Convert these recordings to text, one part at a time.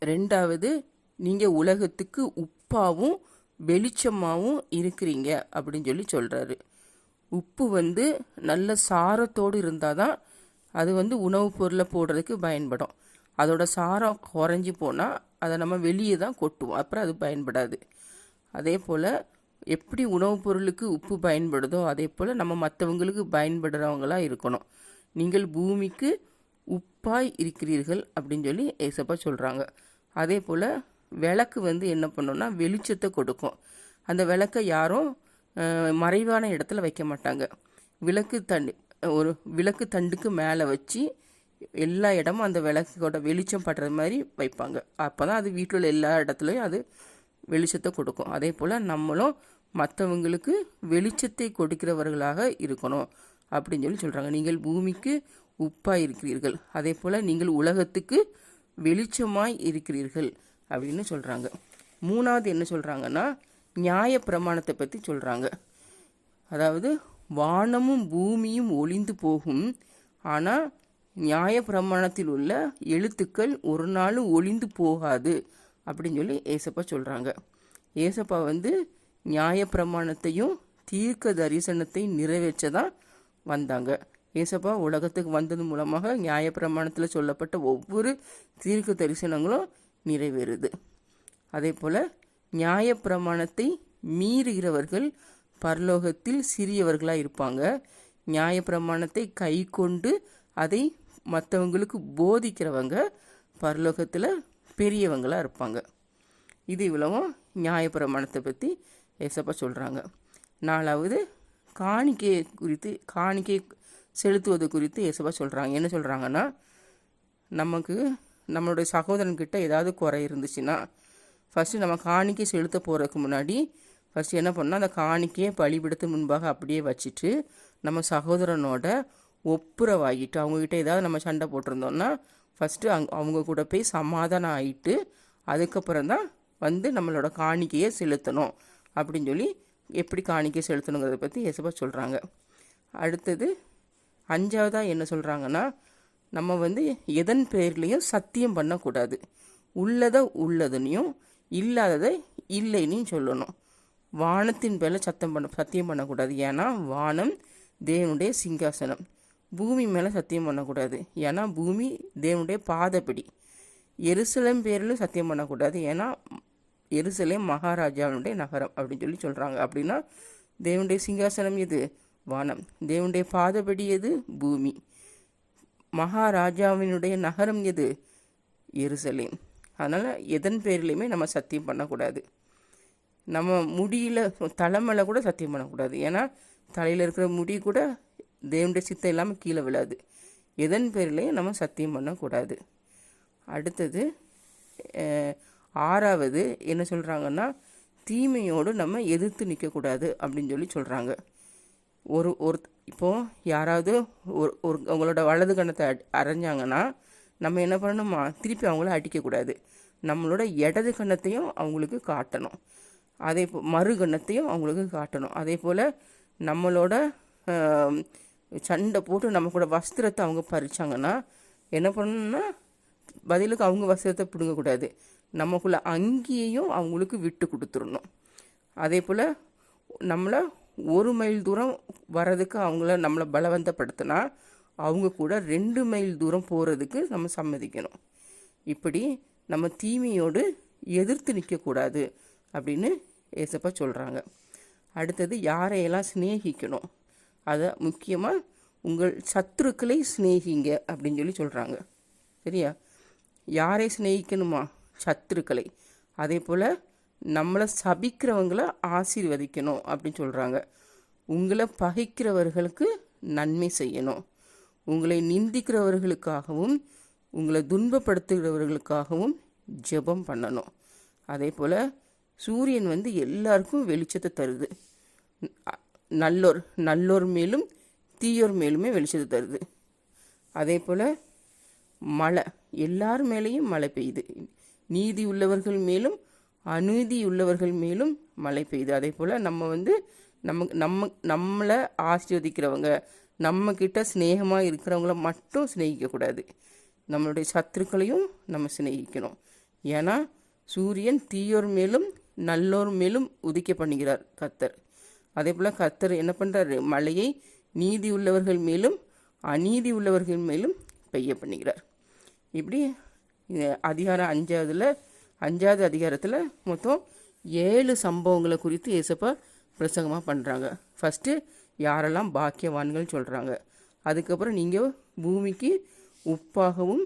ரெண்டாவது நீங்கள் உலகத்துக்கு உப்பாகவும் வெளிச்சமாகவும் இருக்கிறீங்க அப்படின்னு சொல்லி சொல்கிறாரு உப்பு வந்து நல்ல சாரத்தோடு இருந்தால் தான் அது வந்து உணவுப் பொருளை போடுறதுக்கு பயன்படும். அதோட சாரம் குறைஞ்சி போனால் அதை நம்ம வெளியே தான் கொட்டுவோம். அப்புறம் அது பயன்படாது. அதே போல் எப்படி உணவுப் பொருளுக்கு உப்பு பயன்படுதோ அதே போல் நம்ம மற்றவங்களுக்கு பயன்படுறவங்களாக இருக்கணும். நீங்கள் பூமிக்கு உப்பாய் இருக்கிறீர்கள் அப்படின்னு சொல்லி ஏசப்பா சொல்கிறாங்க அதே போல் விளக்கு வந்து என்ன பண்ணோன்னா வெளிச்சத்தை கொடுக்கும். அந்த விளக்கை யாரும் மறைவான இடத்துல வைக்க மாட்டாங்க. விளக்கு தண்டு ஒரு விளக்கு தண்டுக்கு மேலே வச்சு எல்லா இடமும் அந்த விளக்கோட வெளிச்சம் படுற மாதிரி வைப்பாங்க. அப்போ தான் அது வீட்டில் உள்ள எல்லா இடத்துலையும் அது வெளிச்சத்தை கொடுக்கும். அதே போல் நம்மளும் மற்றவங்களுக்கு வெளிச்சத்தை கொடுக்கிறவர்களாக இருக்கணும் அப்படின்னு சொல்லி சொல்கிறாங்க நீங்கள் பூமிக்கு உப்பாய் இருக்கிறீர்கள் அதே போல் நீங்கள் உலகத்துக்கு வெளிச்சமாய் இருக்கிறீர்கள் அப்படின்னு சொல்கிறாங்க மூணாவது என்ன சொல்கிறாங்கன்னா நியாய பிரமாணத்தை பற்றி சொல்கிறாங்க அதாவது வானமும் பூமியும் ஒளிந்து போகும். ஆனால் நியாய பிரமாணத்தில் உள்ள எழுத்துக்கள் ஒரு நாளும் ஒளிந்து போகாது அப்படின்னு சொல்லி ஏசப்பா சொல்கிறாங்க ஏசப்பா வந்து நியாய பிரமாணத்தையும் தீர்க்க தரிசனத்தை நிறைவேற்ற தான் வந்தாங்க. ஏசப்பா உலகத்துக்கு வந்தது மூலமாக நியாய பிரமாணத்தில் சொல்லப்பட்ட ஒவ்வொரு தீர்க்க தரிசனங்களும் நிறைவேறுது. அதே போல் நியாய பிரமாணத்தை மீறுகிறவர்கள் பரலோகத்தில் சிறியவர்களாக இருப்பாங்க. நியாய பிரமாணத்தை கை கொண்டு அதை மற்றவங்களுக்கு போதிக்கிறவங்க பரலோகத்தில் பெரியவங்களாக இருப்பாங்க. இது இவ்வளவும் நியாயப்பிரமாணத்தை பற்றி ஏசப்பா சொல்கிறாங்க நாலாவது காணிக்கை குறித்து காணிக்கை செலுத்துவது குறித்து இயேசுவா சொல்கிறாங்க என்ன சொல்கிறாங்கன்னா நமக்கு நம்மளுடைய சகோதரன்கிட்ட ஏதாவது குறை இருந்துச்சுன்னா ஃபஸ்ட்டு நம்ம காணிக்கை செலுத்த போகிறதுக்கு முன்னாடி ஃபஸ்ட்டு என்ன பண்ணால் அந்த காணிக்கையை பழிபடுத்து முன்பாக அப்படியே வச்சுட்டு நம்ம சகோதரனோட ஒப்புரவாகிட்டு அவங்கக்கிட்ட ஏதாவது நம்ம சண்டை போட்டிருந்தோம்னா ஃபஸ்ட்டு அங் அவங்க கூட போய் சமாதானம் ஆகிட்டு அதுக்கப்புறம் தான் வந்து நம்மளோட காணிக்கையை செலுத்தணும் அப்படின்னு சொல்லி எப்படி காணிக்கை செலுத்தணுங்கிறத பற்றி எசப்பா சொல்கிறாங்க அடுத்தது அஞ்சாவதாக என்ன சொல்கிறாங்கன்னா நம்ம வந்து எதன் பேர்லேயும் சத்தியம் பண்ணக்கூடாது. உள்ளதை உள்ளதுனையும் இல்லாததை இல்லைன்னு சொல்லணும். வானத்தின் பேரில் சத்தம் பண்ண சத்தியம் பண்ணக்கூடாது. ஏன்னா வானம் தேவனுடைய சிங்காசனம். பூமி மேலே சத்தியம் பண்ணக்கூடாது. ஏன்னா பூமி தேவனுடைய பாதப்படி. எருசலேம் பேரில் சத்தியம் பண்ணக்கூடாது. ஏன்னா எருசலேம் மகாராஜாவினுடைய நகரம் அப்படின்னு சொல்லி சொல்கிறாங்க அப்படின்னா தேவனுடைய சிங்காசனம் எது? வானம். தேவனுடைய பாதபடி எது? பூமி. மகாராஜாவினுடைய நகரம் எது? எருசலேம். அதனால் எதன் பேர்லையுமே நம்ம சத்தியம் பண்ணக்கூடாது. நம்ம முடியில் தலைமையில் கூட சத்தியம் பண்ணக்கூடாது. ஏன்னா தலையில் இருக்கிற முடி கூட தேவனுடைய சித்தம் இல்லாமல் கீழே விழாது. எதன் பேர்லையும் நம்ம சத்தியம் பண்ணக்கூடாது. அடுத்தது ஆறாவது என்ன சொல்கிறாங்கன்னா தீமையோடு நம்ம எதிர்த்து நிற்கக்கூடாது அப்படின்னு சொல்லி சொல்கிறாங்க ஒரு ஒரு இப்போது யாராவது ஒரு ஒரு அவங்களோட வலது கணத்தை அரைஞ்சாங்கன்னா நம்ம என்ன பண்ணணுமா? திருப்பி அவங்கள அடிக்கக்கூடாது நம்மளோட இடது கண்ணத்தையும் அவங்களுக்கு காட்டணும். அதே போ மறு கண்ணத்தையும் அவங்களுக்கு காட்டணும். அதே போல் நம்மளோட சண்டை போட்டு நம்ம கூட வஸ்திரத்தை அவங்க பறிச்சாங்கன்னா என்ன பண்ணணும்னா பதிலுக்கு அவங்க வஸ்திரத்தை பிடுங்கக்கூடாது நமக்குள்ள அங்கேயும் அவங்களுக்கு விட்டு கொடுத்துடணும். அதே போல் நம்மளை ஒரு மைல் தூரம் வர்றதுக்கு அவங்கள நம்மளை பலவந்தப்படுத்தினா அவங்க கூட ரெண்டு மைல் தூரம் போகிறதுக்கு நம்ம சம்மதிக்கணும். இப்படி நம்ம தீமையோடு எதிர்த்து நிற்கக்கூடாது அப்படின்னு ஏசப்பா சொல்கிறாங்க அடுத்தது யாரையெல்லாம் சிநேகிக்கணும்? அதை முக்கியமாக உங்கள் சத்துருக்களை சிநேகிங்க அப்படின்னு சொல்லி சொல்கிறாங்க சரியா? யாரை சிநேகிக்கணுமா? சத்துருக்களை. அதே போல் நம்மளை சபிக்கிறவங்கள ஆசீர்வதிக்கணும் அப்படின்னு சொல்கிறாங்க உங்களை பகைக்கிறவர்களுக்கு நன்மை செய்யணும். உங்களை நிந்திக்கிறவர்களுக்காகவும் உங்களை துன்பப்படுத்துகிறவர்களுக்காகவும் ஜெபம் பண்ணணும். அதே போல் சூரியன் வந்து எல்லாருக்கும் வெளிச்சத்தை தருது. நல்லோர் நல்லோர் மேலும் தீயோர் மேலுமே வெளிச்சத்தை தருது. அதே போல் மழை எல்லார் மேலேயும் மழை பெய்யுது. நீதி உள்ளவர்கள் மேலும் அநீதி உள்ளவர்கள் மேலும் மழை பெய்யுது அதே போல் நம்ம வந்து நம்ம நம்ம நம்மளை ஆசீர்வதிக்கிறவங்க நம்மக்கிட்ட சிநேகமாக இருக்கிறவங்கள மட்டும் சிநேகிக்கக்கூடாது நம்மளுடைய சத்துருக்களையும் நம்ம சிநேகிக்கணும். ஏன்னா சூரியன் தீயோர் மேலும் நல்லோர் மேலும் உதிக்க பண்ணுகிறார் கத்தர் அதே போல் கத்தர் என்ன பண்ணுறாரு மழையை நீதி உள்ளவர்கள் மேலும் அநீதி உள்ளவர்கள் மேலும் பெய்ய பண்ணுகிறார். இப்படி அதிகாரம் அஞ்சாவதுல அஞ்சாவது அதிகாரத்தில் மொத்தம் ஏழு சம்பவங்களை குறித்து இயேசப்பா பிரசங்கமாக பண்ணுறாங்க ஃபஸ்ட்டு யாரெல்லாம் பாக்கியவான்கள் சொல்கிறாங்க அதுக்கப்புறம் நீங்கள் பூமிக்கு உப்பாகவும்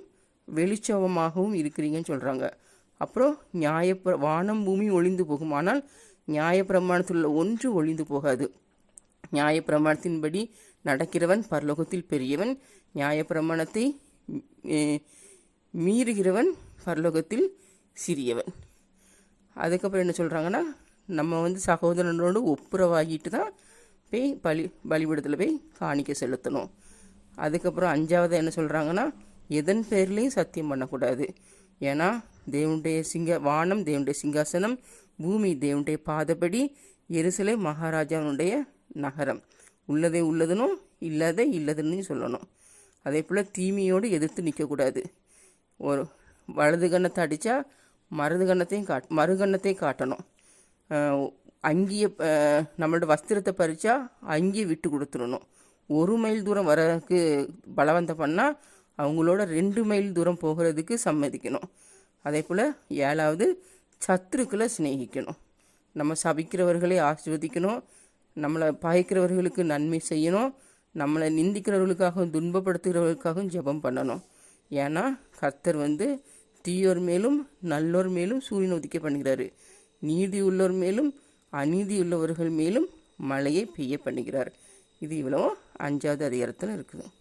வெளிச்சவமாகவும் இருக்கிறீங்கன்னு சொல்கிறாங்க அப்புறம் நியாயப்பிர வானம் பூமி ஒளிந்து போகும். ஆனால் நியாயப்பிரமாணத்தில் உள்ள ஒன்று ஒளிந்து போகாது. நியாயப்பிரமாணத்தின்படி நடக்கிறவன் பரலோகத்தில் பெரியவன். நியாயப்பிரமாணத்தை மீறுகிறவன் பரலோகத்தில் சிறியவன். அதுக்கப்புறம் என்ன சொல்கிறாங்கன்னா நம்ம வந்து சகோதரனோடு ஒப்புரவாகிட்டு தான் போய் பலி பலிபீடத்தில் போய் காணிக்க செலுத்தணும். அதுக்கப்புறம் அஞ்சாவது என்ன சொல்கிறாங்கன்னா எதன் பேர்லேயும் சத்தியம் பண்ணக்கூடாது. ஏன்னா தேவனுடைய சிங்க வானம் தேவனுடைய சிங்காசனம் பூமி தேவனுடைய பாதப்படி எருசலை மகாராஜாவுடைய நகரம். உள்ளதே உள்ளதுனும் இல்லாத இல்லதுன்னு சொல்லணும். அதே போல் தீமையோடு எதிர்த்து நிற்கக்கூடாது ஒரு வலது கண்ணத்தை அடித்தா மருதுகண்ணத்தையும் காட் மறுகன்னத்தையும் காட்டணும். அங்கேயே நம்மளோட வஸ்திரத்தை பறித்தா அங்கேயே விட்டு கொடுத்துடணும். ஒரு மைல் தூரம் வரக்கு பலவந்தம் பண்ணால் அவங்களோட ரெண்டு மைல் தூரம் போகிறதுக்கு சம்மதிக்கணும். அதே போல் ஏழாவது சத்துருக்களை சிநேகிக்கணும். நம்ம சபிக்கிறவர்களை ஆசிர்வதிக்கணும். நம்மளை பகைக்கிறவர்களுக்கு நன்மை செய்யணும். நம்மளை நிந்திக்கிறவர்களுக்காகவும் துன்பப்படுத்துகிறவர்களுக்காகவும் ஜெபம் பண்ணணும். ஏன்னா கர்த்தர் வந்து தீயோர் மேலும் நல்லோர் மேலும் சூரியன் உதிக்க பண்ணுகிறாரு. நீதி உள்ளோர் மேலும் அநீதி உள்ளவர்கள் மேலும் மழையை பெய்ய பண்ணுகிறார். இது இவ்வளவும் அஞ்சாவது அதிகாரத்தில் இருக்குது.